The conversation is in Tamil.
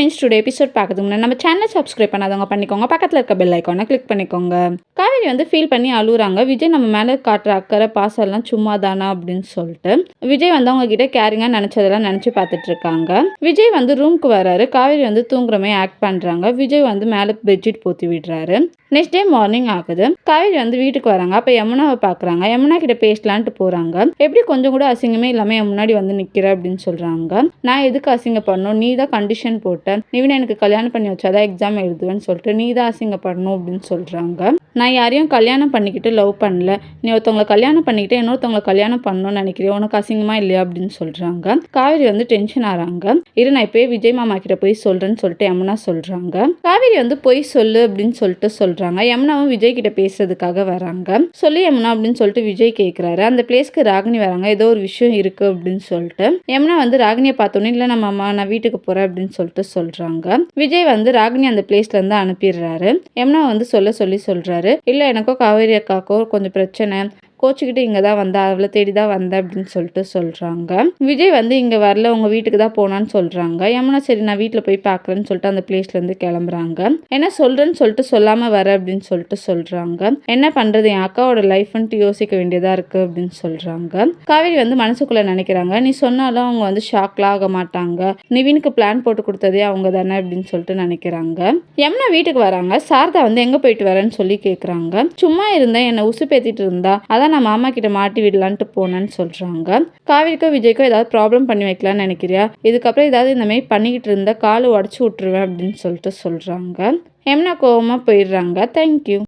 ஃப்ரெண்ட்ஸ் டுடே எபிசோட் பார்க்கறதுக்கு முன்னாடி நம்ம சேனல் சப்ஸ்கிரைப் பண்ணாதவங்க பண்ணிக்கோங்க. பக்கத்தில் இருக்க பெல் ஐக்கானை கிளிக் பண்ணிக்கோங்க. காவேரி வந்து ஃபீல் பண்ணி அழுகுறாங்க விஜய் நம்ம மேலே காட்டுற அக்கறை பாசெல்லாம் சும்மா தானா அப்படின்னு சொல்லிட்டு விஜய் வந்து அவங்க கிட்ட கேரிங்காக நினச்சதெல்லாம் நினச்சி பார்த்துட்டு இருக்காங்க. விஜய் வந்து ரூம்க்கு வராரு. காவேரி வந்து தூங்குறமே ஆக்ட் பண்ணுறாங்க விஜய் வந்து மேலே பெட்ஷீட் போத்தி விடுறாரு. நெக்ஸ்ட் டே மார்னிங் ஆகுது. காவேரி வந்து வீட்டுக்கு வராங்க. அப்போ யமுனாவை பார்க்குறாங்க. யமுனா கிட்ட பேசலான்ட்டு போகிறாங்க எப்படி கொஞ்சம் கூட அசிங்கமே இல்லாமல் என் முன்னாடி வந்து நிற்கிற அப்படின்னு சொல்கிறாங்க நான் எதுக்கு அசிங்கப்படணும்? நீ தான் கண்டிஷன் போட்ட நிவின் எனக்கு கல்யாணம் பண்ணி வச்சாதான் எக்ஸாம் எழுதுவேன்னு சொல்லிட்டு நீ தான் அசிங்கப்படணும் அப்படின்னு சொல்கிறாங்க நான் யாரையும் கல்யாணம் பண்ணிக்கிட்டு லவ் பண்ணல. நீ ஒருத்தவங்களை கல்யாணம் பண்ணிக்கிட்டு இன்னொருத்தவங்களை கல்யாணம் பண்ணணும்னு நினைக்கிறேன் உனக்கு அசிங்கமா இல்லையா? அப்படின்னு சொல்கிறாங்க காவேரி வந்து டென்ஷன் ஆகிறாங்க இரு நான் இப்போயே விஜய் மாமா கிட்ட போய் சொல்கிறேன்னு சொல்லிட்டு யமுனா சொல்கிறாங்க காவேரி வந்து போய் சொல்லு அப்படின்னு சொல்லிட்டு சொல்கிறாங்க யமுனாவும் விஜய் கிட்ட பேசுறதுக்காக வராங்க. சொல்லி யமுனா அப்படின்னு சொல்லிட்டு விஜய் கேட்குறாரு அந்த பிளேஸ்க்கு ராகினி வராங்க. ஏதோ ஒரு விஷயம் இருக்கு அப்படின்னு சொல்லிட்டு. யமுனா வந்து ராகினியை பார்த்தோன்னே இல்லை நம்ம அம்மா நான் வீட்டுக்கு போகிறேன் அப்படின்னு சொல்லிட்டு சொல்கிறாங்க விஜய் வந்து ராகினி அந்த பிளேஸ்ல இருந்து அனுப்பிடுறாரு. யமுனா வந்து சொல்ல சொல்லி சொல்கிறாரு இல்லை எனக்கோ காவேரி அக்காக்கோ கொஞ்சம் பிரச்சனை. கோச்சிக்கிட்டு இங்கே தான் வந்தேன் அவளை தேடி தான் வந்தேன் அப்படின்னு சொல்லிட்டு சொல்கிறாங்க விஜய் வந்து இங்கே வரல உங்கள் வீட்டுக்கு தான் போனான்னு சொல்கிறாங்க யமுனா சரி நான் வீட்டில் போய் பார்க்குறேன்னு சொல்லிட்டு அந்த பிளேஸ்லேருந்து கிளம்புறாங்க. என்ன சொல்கிறேன்னு சொல்லிட்டு சொல்லாமல் வர அப்படின்னு சொல்லிட்டு சொல்கிறாங்க என்ன பண்ணுறது என் அக்காவோட லைஃப்ன்ட்டு யோசிக்க வேண்டியதாக இருக்குது அப்படின்னு சொல்கிறாங்க காவேரி வந்து மனசுக்குள்ளே நினைக்கிறாங்க நீ சொன்னாலும் அவங்க வந்து ஷாக்லாம் ஆக மாட்டாங்க. நிவினுக்கு பிளான் போட்டு கொடுத்ததே அவங்க தானே அப்படின்னு சொல்லிட்டு நினைக்கிறாங்க. யமுனா வீட்டுக்கு வராங்க. சாரதா வந்து எங்கே போயிட்டு வரேன்னு சொல்லி கேட்குறாங்க சும்மா இருந்தேன் என்னை உசு பேத்திட்டு இருந்தா. அதான் நான் மாமா கிட்ட மாட்டி விடலான்ட்டு போனேன்னு சொல்கிறாங்க காவிரிக்கோ விஜய்க்கோ ஏதாவது ப்ராப்ளம் பண்ணி வைக்கலான்னு நினைக்கிறியா? இதுக்கப்புறம் ஏதாவது இந்த மாதிரி பண்ணிக்கிட்டு இருந்தா காலை உடச்சி விட்டுருவேன் அப்படின்னு சொல்லிட்டு சொல்கிறாங்க எம்னா கோவமாக போயிடுறாங்க. தேங்க்யூ